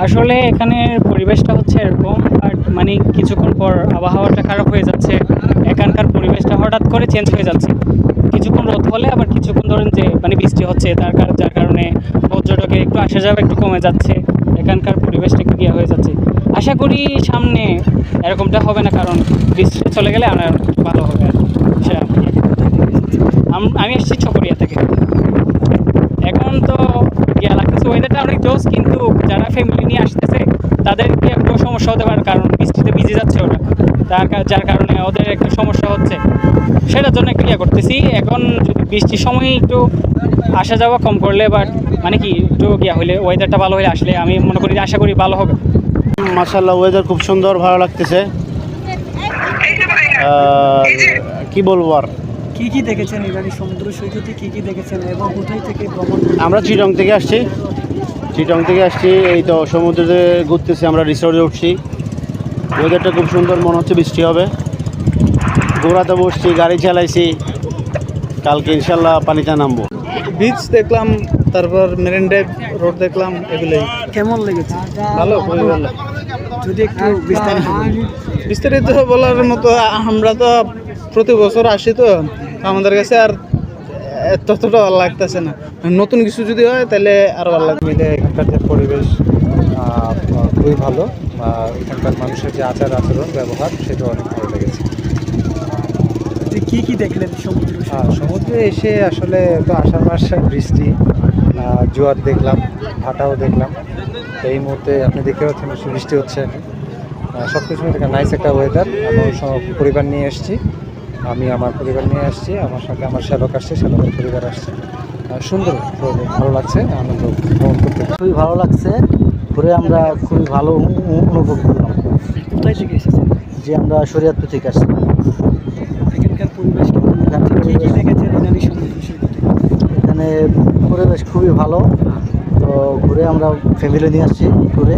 আসলে এখানের পরিবেশটা হচ্ছে এরকম, আর মানে কিছুক্ষণ পর আবহাওয়াটা খারাপ হয়ে যাচ্ছে, এখানকার পরিবেশটা হঠাৎ করে চেঞ্জ হয়ে যাচ্ছে। কিছুক্ষণ রোদ হলে আবার কিছুক্ষণ ধরেন যে মানে বৃষ্টি হচ্ছে, তার কার- যার কারণে পর্যটকের একটু আসা যাওয়া একটু কমে যাচ্ছে, এখানকার পরিবেশটা একটু ইয়ে হয়ে যাচ্ছে। আশা করি সামনে এরকমটা হবে না, কারণ বৃষ্টিটা চলে গেলে আমার ভালো হবে আর। আম- এসেছি ছকরিয়া থেকে এখন তো ইয়া ওয়েদারটা অনেক জোস কিন্তু যারা ফ্যামিলি নিয়ে আসতেছে তাদের কি একটু সমস্যা হতে পারে কারণ বৃষ্টিতে ভিজে যাচ্ছে ওরা। তার যার কারণে ওদের একটু সমস্যা হচ্ছে। সেটার জন্য একটু ইয়ে করতেছি। এখন যদি বৃষ্টির সময় একটু আসা যাওয়া কম করলে বাট মানে কি একটু ইয়া হলে ওয়েদারটা ভালো হলে আসলে আমি মনে করি আশা করি ভালো হবে। মাসাল্লাহ ওয়েদার খুব সুন্দর ভালো লাগতেছে। কি বলব আর? কি কি দেখেছেন ইরানি সমুদ্র সৈকতে? কি কি দেখেছেন এবং কোথায় থেকে ভ্রমণ আমরা চিটং থেকে আসছি। চিটং থেকে আসছি এই তো সমুদ্রে ঘুরতেছি আমরা রিসোর্টে উঠছি। ওয়েদারটা খুব সুন্দর মনে হচ্ছে বৃষ্টি হবে। ঘোরাতে বসছি গাড়ি চালাইছি। কালকে ইনশাল্লাহ পানিতে নামবো। বিচ দেখলাম তারপর মেরিন ড্রাইভ রোড দেখলাম এগুলোই। কেমন লেগেছে? ভালো খুবই ভালো। যদি একটু বিস্তারিত। বিস্তারিত বলার মতো আমরা তো প্রতি বছর আসি তো আমাদের কাছে আর ততটা ভালো লাগতেছে না। নতুন কিছু যদি হয় তাহলে আরও ভালো লাগবে। মিলে এখানকার যে পরিবেশ খুবই ভালো। আর এখানকার মানুষের যে আচার আচরণ ব্যবহার সেটা অনেক ভালো লেগেছে। কি কি দেখলেন সমুদ্র? সমুদ্রে এসে আসলে তো আষাঢ় মাস বৃষ্টি জোয়ার দেখলাম ভাটাও দেখলাম। তো এই মুহূর্তে আপনি দেখতে পাচ্ছেন বৃষ্টি হচ্ছে। সব কিছু নাইস একটা ওয়েদার সব পরিবার নিয়ে এসেছি। আমি আমার পরিবার নিয়ে আসছি আমার সাথে আমার শ্যালক আসছে শ্যালকের পরিবার আসছে। সুন্দর খুব ভালো লাগছে আনন্দ ভ্রমণ করতে। খুবই ভালো লাগছে ঘুরে আমরা খুবই ভালো অনু- অনু- অনুভব করলাম। কোথায় থেকে এসেছেন? যে আমরা শরীয়তপুর থেকে আসছি। এখানকার পরিবেশ এখানে পরিবেশ খুবই ভালো। তো ঘুরে আমরা ফ্যামিলি নিয়ে আসছি ঘুরে।